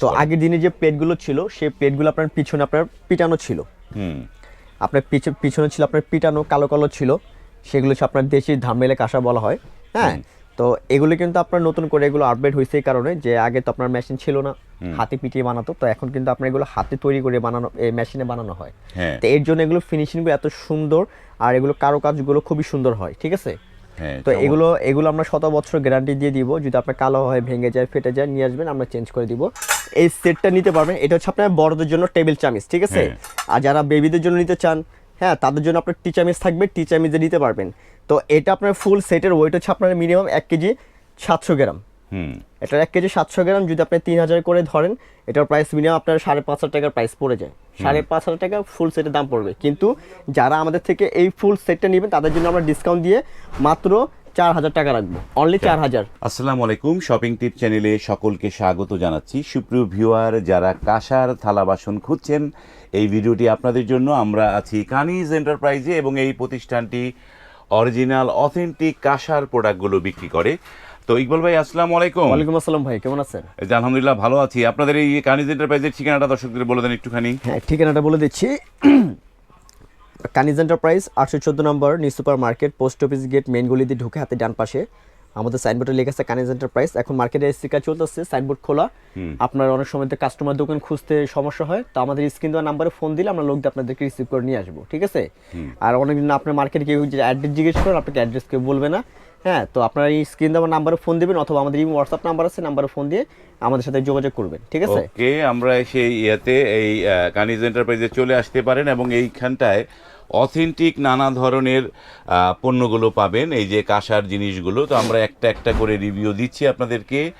তো আগের দিনে যে প্লেটগুলো ছিল সেই প্লেটগুলো আপনার পিছনে আপনার পিটানো ছিল। হুম। আপনার পিছ- পিছনে ছিল আপনার পিটানো কালো কালো ছিল। সেগুলো হচ্ছে আপনার দেশি ধামেলে কাঁসা বলা হয়। হ্যাঁ? তো এগুলো কিন্তু আপনার নতুন করে এগুলো আপডেট হয়েছে এই কারণে যে আগে তো আপনার মেশিন ছিল না। হাতে পিটিয়ে বানাতো। তো এখন কিন্তু আপনার এগুলো হাতে তৈরি করে বানানো এই মেশিনে বানানো হয়। হ্যাঁ। তো এর জন্য এগুলো ফিনিশিংগুলো এত সুন্দর আর এগুলো কারুকাজগুলো খুবই সুন্দর হয়। ঠিক আছে? তো এগুলো এগুলো আমরা শত বছর গ্যারান্টি দিয়ে দিব। যদি আপনার কালো হয় ভেঙে যায় ফেটে যায় নিয়ে আসবেন আমরা চেঞ্জ করে দিব। এই সেটটা নিতে পারবেন। এটা হচ্ছে আপনার বড়দের জন্য টেবিল চামিচ ঠিক আছে? হ্যাঁ। আর যারা বেবিদের জন্য নিতে চান হ্যাঁ তাদের জন্য আপনার টি চামিচ থাকবে। টি চামিচে নিতে পারবেন। তো এটা আপনার ফুল সেটের ওয়েট হচ্ছে আপনার মিনিমাম এক কেজি সাতশো গ্রাম। হুম। এটার এক কেজি সাতশো গ্রাম যদি আপনি তিন হাজার করে ধরেন এটার প্রাইস মিনিমাম আপনার সাড়ে পাঁচ হাজার টাকার প্রাইস পড়ে যায়। সাড়ে পাঁচ হাজার টাকা ফুল সেটের দাম পড়বে। কিন্তু যারা আমাদের থেকে এই ফুল সেটটা নেবেন তাদের জন্য আমরা ডিসকাউন্ট দিয়ে মাত্র চার হাজার টাকা রাখব। অনলি চার হাজার। আসসালামু আলাইকুম শপিং টিপ চ্যানেলে সকলকে স্বাগত জানাচ্ছি। সুপ্রিয় ভিউয়ার যারা কাঁসার থালা বাসন খুঁজছেন এই ভিডিওটি আপনাদের জন্য আমরা আছি কানিজ এন্টারপ্রাইজে এবং এই প্রতিষ্ঠানটি অরিজিনাল অথেন্টিক কাঁসার প্রোডাক্টগুলো বিক্রি করে। তো ইকবাল ভাই আসসালামু আলাইকুম। ওয়ালাইকুম আসসালাম ভাই কেমন আছেন? এই যে আলহামদুলিল্লাহ ভালো আছি। আপনাদের এই কানিজ এন্টারপ্রাইজের ঠিকানাটা দর্শকদের বলে দেন একটুখানি। হ্যাঁ ঠিকানাটা বলে দিচ্ছি। কানিজ এন্টারপ্রাইজ আটশো চোদ্দ number new super market post office gate main গলিতে ঢুকে হাতে ডান পাশে। আমাদের সাইনবোর্ডে লেখা আছে কানিজ এন্টারপ্রাইজ এখন মার্কেটে স্টিকার চলতেছে সাইনবোর্ড খোলা। আপনার অনেক সময় কাস্টমার দোকান খুঁজতে সমস্যা হয়। তো আমাদের স্ক্রিন দেওয়ার নাম্বারে ফোন দিলে আমরা লোক দিয়ে আপনাদেরকে রিসিভ করে নিয়ে আসব ঠিক আছে? আর অনেকদিন আপনার মার্কেটে কেউ অ্যাড্রেস জিজ্ঞেস করেন আপনাকে অ্যাড্রেস কেউ বলবে না। হ্যাঁ তো আপনারা এই স্ক্রিন দেওয়ার নাম্বারে ফোন দিবেন অথবা আমাদের এই হোয়াটসঅ্যাপ নাম্বার আছে নাম্বারে ফোন দিয়ে আমাদের সাথে যোগাযোগ করবেন, ঠিক আছে? ওকে আমরা সেই ইয়াতে এই কানিজ এন্টারপ্রাইজে চলে আসতে পারেন এবং এইখানটায় অথেন্টিক নানা ধরনের পণ্যগুলো পাবেন। এই যে কাঁসার জিনিসগুলো তো আমরা একটা একটা করে রিভিউ দিচ্ছি আপনাদেরকে।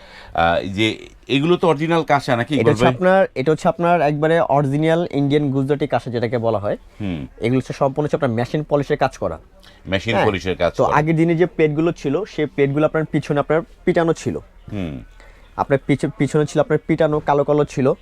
যে এগুলো তো অরিজিনাল কাঁসা নাকি এটা হচ্ছে আপনার এটা হচ্ছে আপনার একবারে অরিজিনাল ইন্ডিয়ান গুজরাটি কাঁসা যেটাকে বলা হয়। হুম। এগুলো হচ্ছে সম্পূর্ণ হচ্ছে আপনার মেশিন পলিশের কাজ করা। মেশিন হ্যাঁ, পলিশের কাজ তো। আগের দিনে যে প্লেটগুলো ছিল সেই প্লেটগুলো আপনার পিছনে আপনার পিটানো ছিল। হুম। আপনার পিছ- পিছনে ছিল আপনার পিটানো কালো কালো ছিল।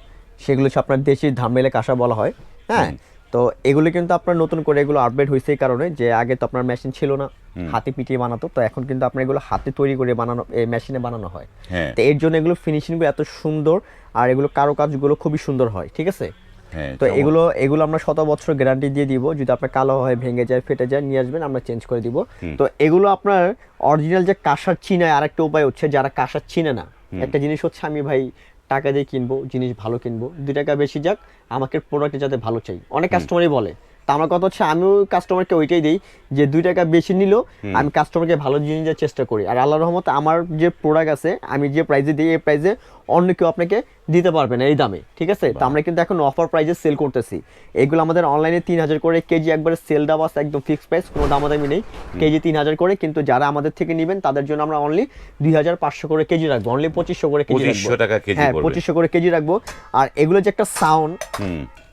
সেগুলো হচ্ছে আপনার দেশি ধামেলে কাঁসা বলা হয়। হ্যাঁ তো এগুলো কিন্তু আপনার নতুন করে এগুলো আপডেট হয়েছে এই কারণে যে আগে তো আপনার মেশিন ছিল না হাতে পিটিয়ে বানাতো তো এখন কিন্তু আপনার এগুলো হাতে তৈরি করে বানানো এই মেশিনে বানানো হয়। হ্যাঁ। তো এর জন্য এগুলো ফিনিশিংগুলো এত সুন্দর আর এগুলো কারুকাজগুলো খুবই সুন্দর হয় ঠিক আছে? হ্যাঁ তো এগুলো এগুলো আমরা শত বছর গ্যারান্টি দিয়ে দিব যদি আপনার কালো হয় ভেঙে যায় ফেটে যায় নিয়ে আসবেন আমরা চেঞ্জ করে দিব। তো এগুলো আপনার অরিজিনাল যে কাঁসার চিনায় আরেকটা উপায় হচ্ছে যারা কাঁসার চিনে না একটা জিনিস হচ্ছে আমি ভাই টাকা দিয়ে কিনবো জিনিস ভালো কিনবো দুই টাকা বেশি যাক আমাকে প্রোডাক্টে যাতে ভালো চাই। অনেক কাস্টমারই বলে তা আমার কথা হচ্ছে আমিও কাস্টমারকে ওইটাই দিই যে দুই টাকা বেশি নিল আমি কাস্টমারকে ভালো জিনিস দেওয়ার চেষ্টা করি। আর আল্লাহ রহমতে আমার যে প্রোডাক্ট আছে আমি যে প্রাইসে দিই এই প্রাইসে অন্য কেউ আপনাকে দিতে পারবে না এই দামে ঠিক আছে? তো আমরা কিন্তু এখন অফার প্রাইসে সেল করতেছি। এগুলো আমাদের অনলাইনে তিন হাজার করে কেজি একবারে সেল দেওয়া আছে একদম ফিক্সড প্রাইস কোনো দামাদামি নেই। কেজি তিন হাজার করে কিন্তু যারা আমাদের থেকে নেবেন তাদের জন্য আমরা অনলি দুই হাজার পাঁচশো করে কেজি রাখব অনলি পঁচিশশো করে কেজি রাখব। 2500 টাকা কেজি হ্যাঁ পঁচিশশো করে কেজি রাখব। আর এগুলো যে একটা সাউন্ড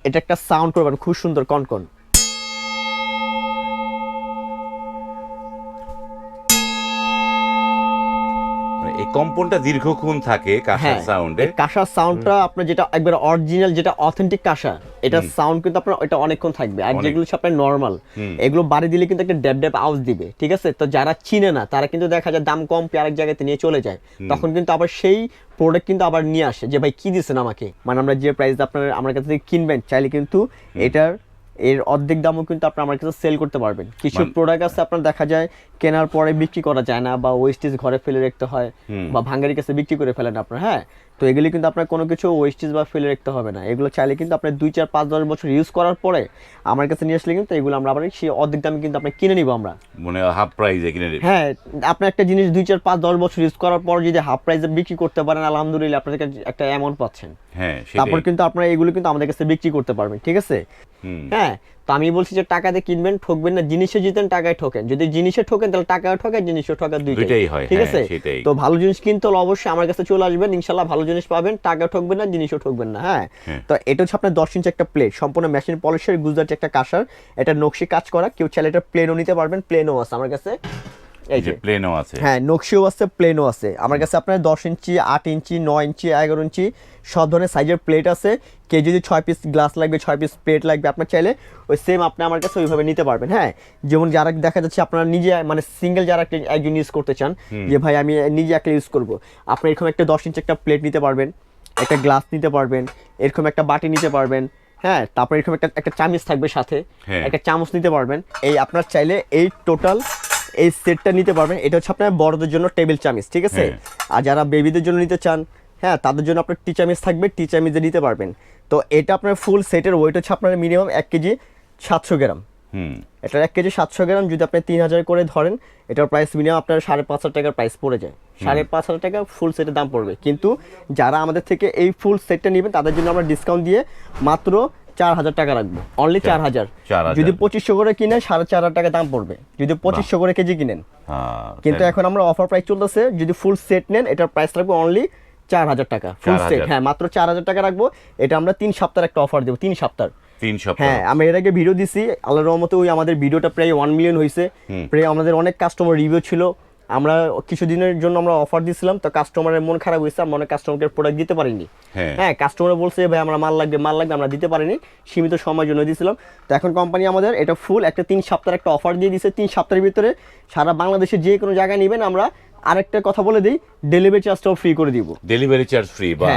এটা একটা সাউন্ড করবেন খুব সুন্দর কনকন। কম্পনটা দীর্ঘক্ষণ থাকে কাঁসার হ্যাঁ সাউন্ডে কাঁসার সাউন্ডটা আপনার যেটা একবার অরিজিনাল যেটা অথেন্টিক কাঁসা এটা সাউন্ড কিন্তু আপনার এটা অনেকক্ষণ থাকবে। আর যেগুলো হচ্ছে আপনার নর্মাল এগুলো বাড়ি দিলে কিন্তু একটা ড্যাব ড্যাব আওয়াজ দিবে ঠিক আছে? তো যারা চিনে না তারা কিন্তু দেখা যায় দাম কম পেয়ে আরেক জায়গাতে নিয়ে চলে যায়। তখন কিন্তু আবার সেই প্রোডাক্ট কিন্তু আবার নিয়ে আসে যে ভাই কি দিচ্ছেন আমাকে? মানে আমরা যে প্রাইস আপনার আমার কাছ কিনবেন চাইলে কিন্তু এটার এর অর্ধেক দামও কিন্তু আপনি আমার কাছে সেল করতে পারবেন। কিছু প্রোডাক্ট আছে আপনার দেখা যায় কেনার পরে বিক্রি করা যায় না বা ওয়েস্টেজ ঘরে ফেলে রাখতে হয় বা ভাঙ্গারির কাছে বিক্রি করে ফেলেন আপনার হ্যাঁ? তো এগুলি কিন্তু আপনার কোনো কিছু ওয়েস্টেজ বা ফেলে রাখতে হবে না। এগুলো চাইলে কিন্তু আপনার দুই চার পাঁচ দশ বছর ইউজ করার পরে আমার কাছে নিয়ে আসলে কিন্তু এগুলো আমরা আবার সেই অর্ধেক দামে কিন্তু আপনি কিনে নিব আমরা। মানে হাফ প্রাইজে কিনে নেবে। হ্যাঁ আপনি একটা জিনিস দুই চার পাঁচ দশ বছর ইউজ করার পর যদি হাফ প্রাইসে বিক্রি করতে পারেন আলহামদুলিল্লাহ আপনাদের কাছে একটা অ্যামাউন্ট পাচ্ছেন। হ্যাঁ তারপর কিন্তু আপনারা এগুলো কিন্তু আমাদের কাছে বিক্রি করতে পারবেন ঠিক আছে? হুম। হ্যাঁ তো আমি বলছি যে টাকা টাকাতে কিনবেন ঠকবেন না জিনিসে জিতেন টাকায় ঠকেন। যদি জিনিসে ঠকেন তাহলে টাকায় ঠকেন জিনিসও ঠকা দুইটাই। দুইটাই হয়, ঠিক হ্যাঁ, আছে? তো ভালো জিনিস কিনতে হলে অবশ্যই আমার কাছে চলে আসবেন ইনশাল্লাহ ভালো জিনিস পাবেন টাকা ঠকবেন না জিনিসও ঠকবেন না হ্যাঁ? হ্যাঁ। তো এটা হচ্ছে আপনার দশ ইঞ্চি একটা প্লেট সম্পূর্ণ মেশিন পলিশের গুজরাটি একটা কাঁসার। এটা নকশি কাজ করা কেউ চাইলে এটা প্লেনও নিতে পারবেন প্লেনও আছে আমার কাছে। এই যে প্লেনও আছে। হ্যাঁ নকশিও আছে প্লেনও আছে। আমার কাছে আপনার দশ ইঞ্চি আট ইঞ্চি নয় ইঞ্চি এগারো ইঞ্চি সব ধরনের সাইজের প্লেট আছে। কে যদি ছয় পিস গ্লাস লাগবে ছয় পিস প্লেট লাগবে আপনার চাইলে ওই সেম আপনি আমার কাছে ওইভাবে নিতে পারবেন হ্যাঁ। যেমন যারা দেখা যাচ্ছে আপনারা নিজে মানে সিঙ্গেল যারা একজন ইউজ করতে চান যে ভাই আমি নিজে একটা ইউজ করব আপনি এরকম একটা দশ ইঞ্চি একটা প্লেট নিতে পারবেন একটা গ্লাস নিতে পারবেন এরকম একটা বাটি নিতে পারবেন হ্যাঁ। তারপর এরকম একটা একটা চামচ থাকবে সাথে হ্যাঁ। একটা চামচ নিতে পারবেন। এই আপনার চাইলে এই টোটাল এই সেটটা নিতে পারবেন। এটা হচ্ছে আপনার বড়দের জন্য টেবিল চামচ ঠিক আছে? হ্যাঁ। আর যারা বেবিদের জন্য নিতে চান হ্যাঁ তাদের জন্য আপনার টি চামিচ থাকবে টি চামিচে নিতে পারবেন। তো এটা আপনার ফুল সেটের ওয়েট হচ্ছে আপনার মিনিমাম এক কেজি সাতশো গ্রাম। হুম। এটা এক কেজি সাতশো গ্রাম যদি আপনি তিন হাজার করে ধরেন এটার প্রাইস মিনিমাম আপনার সাড়ে পাঁচ হাজার টাকার প্রাইস পড়ে যায়। সাড়ে পাঁচ হাজার টাকা ফুল সেটের দাম পড়বে। কিন্তু যারা আমাদের থেকে এই ফুল সেটটা নেবেন তাদের জন্য আমরা ডিসকাউন্ট দিয়ে মাত্র চার হাজার টাকা রাখব। অনলি চার হাজার যদি পঁচিশশো করে কিনেন সাড়ে চার হাজার টাকা দাম পড়বে। যদি পঁচিশশো করে কেজি কিনেন। হ্যাঁ, কিন্তু এখন আমরা অফার প্রাইস চলতেছে যদি ফুল সেট নেন এটার প্রাইস রাখব অনলি চার হাজার টাকা ফুল সেট হ্যাঁ মাত্র চার হাজার টাকা রাখব। এটা আমরা তিন সপ্তাহের একটা অফার দেবো তিন সপ্তাহ তিন সপ্তাহ। হ্যাঁ আমি এর আগে ভিডিও দিছি আল্লাহর রহমতে ওই আমাদের ভিডিওটা প্রায় ওয়ান মিলিয়ন হয়েছে প্রায় আমাদের অনেক কাস্টমার রিভিউ ছিল। আমরা কিছুদিনের জন্য আমরা অফার দিছিলাম তো কাস্টমারের মন খারাপ হয়েছে আমরা অনেক কাস্টমারকে প্রোডাক্ট দিতে পারিনি। হ্যাঁ। হ্যাঁ কাস্টমার বলছে ভাই আমরা মাল লাগবে মাল লাগবে আমরা দিতে পারিনি। সীমিত সময়ের জন্য দিয়েছিলাম তো এখন কোম্পানি আমাদের এটা ফুল একটা তিন সপ্তাহের একটা অফার দিয়ে দিছে। তিন সপ্তাহের ভিতরে সারা বাংলাদেশে যে কোনো জায়গায় নেবেন আমরা আরেকটা কথা বলে দিই ডেলিভারি চার্জটাও ফ্রি করে দিব। ডেলিভারি চার্জ ফ্রি বা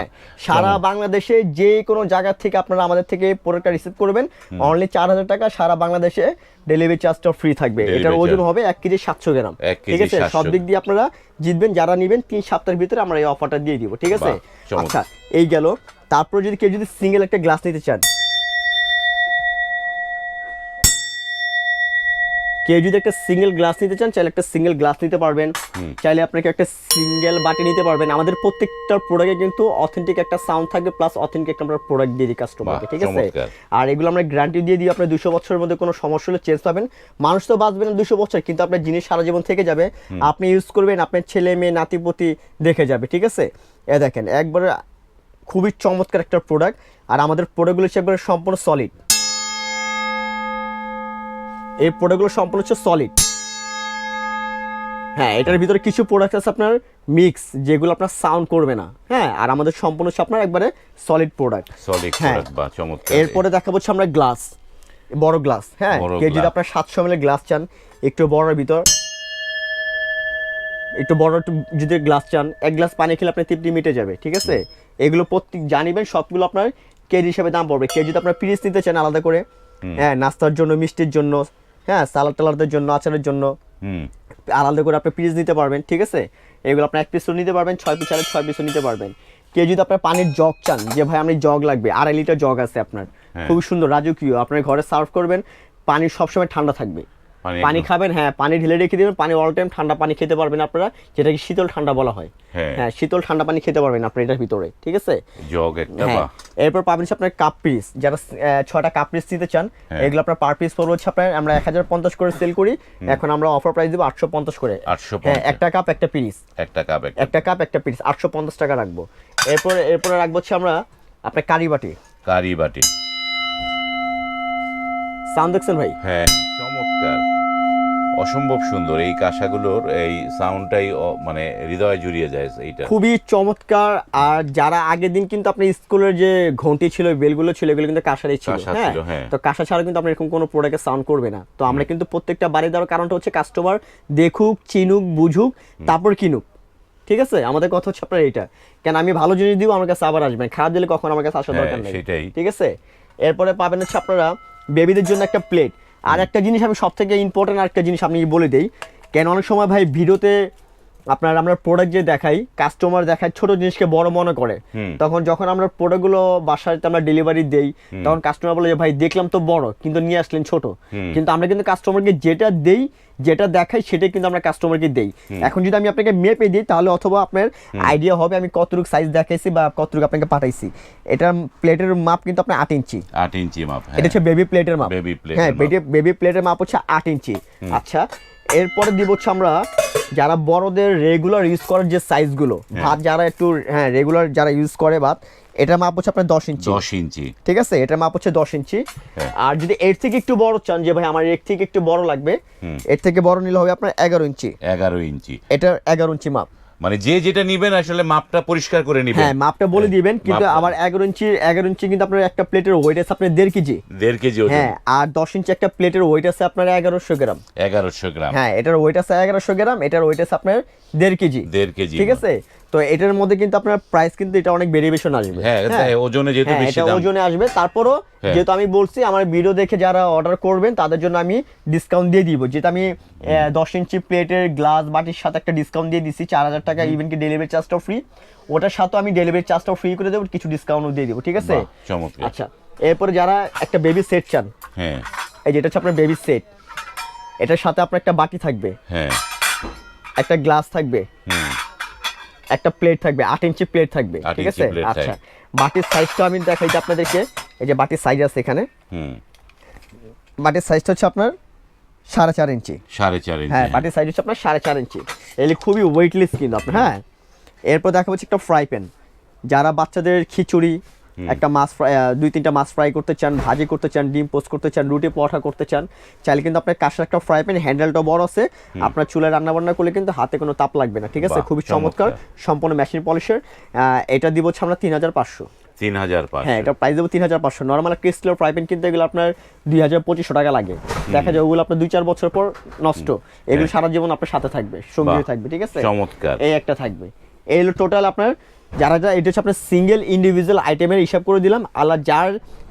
সারা বাংলাদেশে যে কোনো জায়গা থেকে আপনারা আমাদের থেকে প্রোডাক্টটা রিসিভ করবেন অনলি চার হাজার টাকা সারা বাংলাদেশে ডেলিভারি চার্জটা ফ্রি থাকবে। এটার ওজন হবে এক কেজি সাতশো গ্রাম। ঠিক আছে? সব দিক দিয়ে আপনারা জিতবেন যারা নেবেন তিন সপ্তাহের ভিতরে আমরা এই অফারটা দিয়ে দিব ঠিক আছে? আচ্ছা এই গেল। তারপর যদি কেউ যদি সিঙ্গেল একটা গ্লাস নিতে চান কেউ যদি একটা সিঙ্গেল গ্লাস নিতে চান চাইলে একটা সিঙ্গেল গ্লাস নিতে পারবেন। চাইলে আপনাকে একটা সিঙ্গেল বাটি নিতে পারবেন। আমাদের প্রত্যেকটা প্রোডাক্টে কিন্তু অথেন্টিক একটা সাউন্ড থাকবে প্লাস অথেন্টিক একটা আমরা প্রোডাক্ট দিয়ে দিই কাস্টমারকে ঠিক আছে? আর এগুলো আমরা গ্যারান্টি দিয়ে দিই আপনার দুশো বছরের মধ্যে কোনো সমস্যা হলে চেঞ্জ পাবেন। মানুষ তো বাঁচবে না দুশো বছর কিন্তু আপনার জিনিস সারা জীবন থেকে যাবে। আপনি ইউজ করবেন আপনার ছেলে মেয়ে নাতিপতি দেখে যাবে ঠিক আছে? এ দেখেন একবারে খুবই চমৎকার একটা প্রোডাক্ট আর আমাদের প্রোডাক্টগুলো হচ্ছে একবারে সম্পূর্ণ সলিড এই প্রোডাক্টগুলো সম্পূর্ণ হচ্ছে সলিড হ্যাঁ এটার ভিতরে কিছু প্রোডাক্ট আছে আপনার মিক্স যেগুলো আপনার সাউন্ড করবে না। হ্যাঁ আর আমাদের সম্পূর্ণ হচ্ছে আপনার একবারে সলিড প্রোডাক্ট সলিড হ্যাঁ। এরপরে দেখা হচ্ছে আমরা গ্লাস বড় গ্লাস হ্যাঁ বড় কেউ যদি আপনার সাতশো মিলে গ্লাস চান একটু বড়ের ভিতর। একটু বড় একটু যদি গ্লাস চান এক গ্লাস পানি খেলে আপনার তৃপ্তি মিটে যাবে ঠিক আছে? এগুলো প্রত্যেক জানিবেন সবগুলো আপনার কেজি হিসাবে দাম পড়বে। কেউ যদি আপনার পিরিচ নিতে চান আলাদা করে। হ্যাঁ নাস্তার জন্য মিষ্টির জন্য হ্যাঁ সালাদ টালাদের জন্য আচারের জন্য। আলাদা করে আপনি পিস নিতে পারবেন ঠিক আছে? এগুলো আপনি এক পিসও নিতে পারবেন ছয় পিস আর ছয় পিসও নিতে পারবেন। কেউ যদি আপনার পানির জগ চান যে ভাই আপনি জগ লাগবে আড়াই লিটার জগ আছে আপনার। খুব খুবই সুন্দর রাজকীয়। আপনার ঘরে সার্ভ করবেন পানি সবসময় ঠান্ডা থাকবে। পানি খাবেন হ্যাঁ পানি ঢেলে রেখে দেবেন পানি অল টাইম ঠান্ডা পানি খেতে পারবেন আপনারা যেটাকে শীতল ঠান্ডা বলা হয়। হ্যাঁ। হ্যাঁ শীতল ঠান্ডা পানি খেতে পারবেন আপনি এটার ভিতরে ঠিক আছে? জগ একটা হ্যাঁ বা। এরপর পাবেন আপনার কাপ পিস যারা ছটা কাপ পিস নিতে চান হ্যাঁ। এগুলো আপনার পার পিস পড়বে হচ্ছে আপনার আমরা এক হাজার পঞ্চাশ করে সেল করি এখন আমরা অফার প্রাইস দেবো আটশো পঞ্চাশ করে। 850 হ্যাঁ একটা কাপ একটা পিস একটা কাপ একটা একটা কাপ একটা পিস আটশো পঞ্চাশ টাকা রাখব। এরপর এরপরে রাখব হচ্ছে আমরা আপনার কারি বাটি। কারি বাটি। সাউন্ড দেখছেন ভাই? হ্যাঁ চমৎকার। অসম্ভব সুন্দর। এই কাঁসাগুলোর এই সাউন্ডটাই মানে হৃদয়ে জুড়িয়ে যায় এইটা। খুবই চমৎকার। আর যারা আগের দিন কিন্তু আপনার স্কুলের যে ঘন্টি ছিল বেলগুলো ছিল এগুলো কিন্তু কাঁসারই ছিল কাঁসা হ্যাঁ? হ্যাঁ। তো কাঁসা ছাড়া কিন্তু আপনার এরকম কোনো প্রোডাক্টে সাউন্ড করবে না। তো আমরা কিন্তু প্রত্যেকটা বাড়ি দেওয়ার কারণটা হচ্ছে কাস্টমার দেখুক চিনুক বুঝুক তারপর কিনুক। ঠিক আছে? আমাদের কথা হচ্ছে আপনার এইটা। কেন আমি ভালো জিনিস দিব আমার কাছে আবার আসবেন খারাপ দিলে কখন আমার কাছে আসার হ্যাঁ, দরকার নেই। সেটাই। ঠিক আছে? এরপরে পাবেন হচ্ছে আপনারা বেবিদের জন্য একটা প্লেট আর একটা জিনিস আমি সব থেকে ইম্পর্টেন্ট আরেকটা জিনিস আপনি বলে দেই। কেন অনেক সময় ভাই ভিডিওতে আপনার আমরা প্রোডাক্ট যে দেখাই কাস্টমার দেখায় ছোট জিনিসকে বড় মনে করে। তখন যখন আমরা প্রোডাক্টগুলো বাসায় আমরা ডেলিভারি দেই তখন কাস্টমার বলে যে ভাই দেখলাম তো বড় কিন্তু নিয়ে আসলেন ছোট। কিন্তু আমরা কিন্তু কাস্টমারকে যেটা দেই যেটা দেখাই সেটাই কিন্তু আমরা কাস্টমারকে দেই। এখন যদি আমি আপনাকে মেপে দিই তাহলে অথবা আপনার আইডিয়া হবে আমি কতটুকু সাইজ দেখাইছি বা কতটুকু আপনাকে পাঠাইছি। এটার প্লেটের মাপ কিন্তু আপনার আট ইঞ্চি। আট ইঞ্চি মাপ হ্যাঁ। এটা হচ্ছে বেবি প্লেটের মাপ Baby plate হ্যাঁ বেবি বেবি প্লেটের মাপ হচ্ছে আট ইঞ্চি। আচ্ছা এরপরে দিব হচ্ছে আমরা যারা বড়দের রেগুলার ইউজ করার যে সাইজগুলো ভাত যারা একটু হ্যাঁ রেগুলার যারা ইউজ করে ভাত এটা মাপ হচ্ছে আপনার দশ ইঞ্চি। দশ ইঞ্চি। ঠিক আছে? এটা মাপ হচ্ছে দশ ইঞ্চি। হ্যাঁ। আর যদি এর থেকে একটু বড় চান যে ভাই আমার এর থেকে একটু বড় লাগবে এর থেকে বড় নিলে হবে আপনার এগারো ইঞ্চি। এগারো ইঞ্চি। এটা এগারো ইঞ্চি মাপ। মানে যে যেটা নিবেন আসলে মাপটা পরিষ্কার করে নিবেন। হ্যাঁ মাপটা বলে দিবেন কিন্তু। আমার এগারো ইঞ্চি এগারো ইঞ্চি কিন্তু আপনার একটা প্লেটের ওয়েট আছে আপনার 1.5 কেজি। 1.5 কেজি ওজন। হ্যাঁ আর দশ ইঞ্চি একটা প্লেটের ওয়েট আছে আপনার 1100 গ্রাম। 1100 গ্রাম। হ্যাঁ এটার ওয়েট আছে 1100 গ্রাম এটার ওয়েট আছে আপনার 1.5 কেজি। 1.5 কেজি। ঠিক আছে? তো এটার মধ্যে কিন্তু আপনার প্রাইস কিন্তু এটা অনেক ভেরিয়েশন আসবে। হ্যাঁ ওজনে যেহেতু হ্যাঁ বেশি এটা দাম। ওজনে আসবে। তারপরও হ্যাঁ। যেহেতু আমি বলছি আমার ভিডিও দেখে যারা অর্ডার করবেন তাদের জন্য আমি ডিসকাউন্ট দিয়ে দিব। যেটা আমি আহ, দশ ইঞ্চি প্লেটের গ্লাস বাটির সাথে একটা ডিসকাউন্ট দিয়ে দিচ্ছি চার হাজার টাকা ইভেন কি ডেলিভারি চার্জটাও ফ্রি ওটার সাথে আমি ডেলিভারি চার্জটাও ফ্রি করে দেবো কিছু ডিসকাউন্টও দিয়ে দিব ঠিক আছে? চমৎকার। আচ্ছা এরপরে যারা একটা বেবি সেট চান হ্যাঁ। এই যেটা হচ্ছে আপনার বেবি সেট এটার সাথে আপনার একটা বাটি থাকবে। হ্যাঁ। একটা গ্লাস থাকবে। হুম। একটা প্লেট থাকবে আট ইঞ্চি প্লেট থাকবে ঠিক আছে? আচ্ছা। বাটির সাইজটা আমি দেখাই যে আপনাদেরকে এই যে বাটির সাইজ আছে এখানে। হুম। বাটির সাইজটা হচ্ছে আপনার সাড়ে চার ইঞ্চি। সাড়ে চার ইঞ্চি হ্যাঁ বাটির সাইজ হচ্ছে আপনার সাড়ে চার ইঞ্চি। এগুলি খুবই ওয়েটলেস কিন্তু আপনার হ্যাঁ। এরপর দেখা হচ্ছে একটা ফ্রাই প্যান যারা বাচ্চাদের খিচুড়ি একটা মাছ ফ্রাই দুই তিনটা মাছ ফ্রাই করতে চান ভাজি করতে চান ডিম পোস্ট করতে চান রুটি পরোটা করতে চান চাইলে কিন্তু আপনার কাছের একটা ফ্রাই প্যান হ্যান্ডেলটা বড় আছে। আপনার চুলায় রান্না বান্না করলে কিন্তু হাতে কোনো তাপ লাগবে না ঠিক আছে? খুবই চমৎকার। সম্পূর্ণ মেশিন পলিশের এটা দিব হচ্ছে আমরা তিন হাজার পাঁচশো। তিন হাজার হ্যাঁ এটা প্রাইস দেবো তিন হাজার পাঁচশো। নর্মাল একটা স্টিলের ফ্রাই প্যান কিনতে আপনার দুই হাজার পঁচিশশো টাকা লাগে। দেখা যায় ওগুলো আপনার দুই চার বছর পর নষ্ট। এগুলো সারা জীবন আপনার সাথে থাকবে সঙ্গী থাকবে ঠিক আছে? চমৎকার। এই একটা থাকবে। এই হলো টোটাল আপনার যারা যারা এটা হচ্ছে আপনার সিঙ্গেল ইন্ডিভিজুয়াল আইটেমের হিসাব করে দিলাম। আল্লাহ যার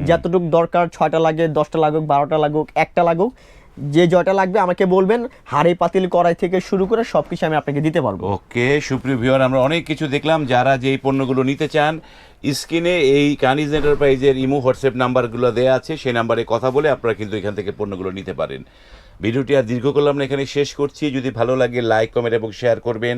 যতটুকু দরকার ছয়টা লাগে দশটা লাগুক বারোটা লাগুক একটা লাগুক যে জয়টা লাগবে আমাকে বলবেন হাড়ি পাতিল কড়াই থেকে শুরু করে সব কিছু আমি আপনাকে দিতে পারব। ওকে সুপ্রিয় ভিউয়ার আমরা অনেক কিছু দেখলাম। যারা যে এই পণ্যগুলো নিতে চান স্ক্রিনে এই কানিজ এন্টারপ্রাইজের ইমো হোয়াটসঅ্যাপ নাম্বারগুলো দেওয়া আছে সেই নাম্বারে কথা বলে আপনারা কিন্তু এখান থেকে পণ্যগুলো নিতে পারেন। ভিডিওটি আর দীর্ঘ করলাম না এখানে শেষ করছি। যদি ভালো লাগে লাইক কমেন্ট এবং শেয়ার করবেন।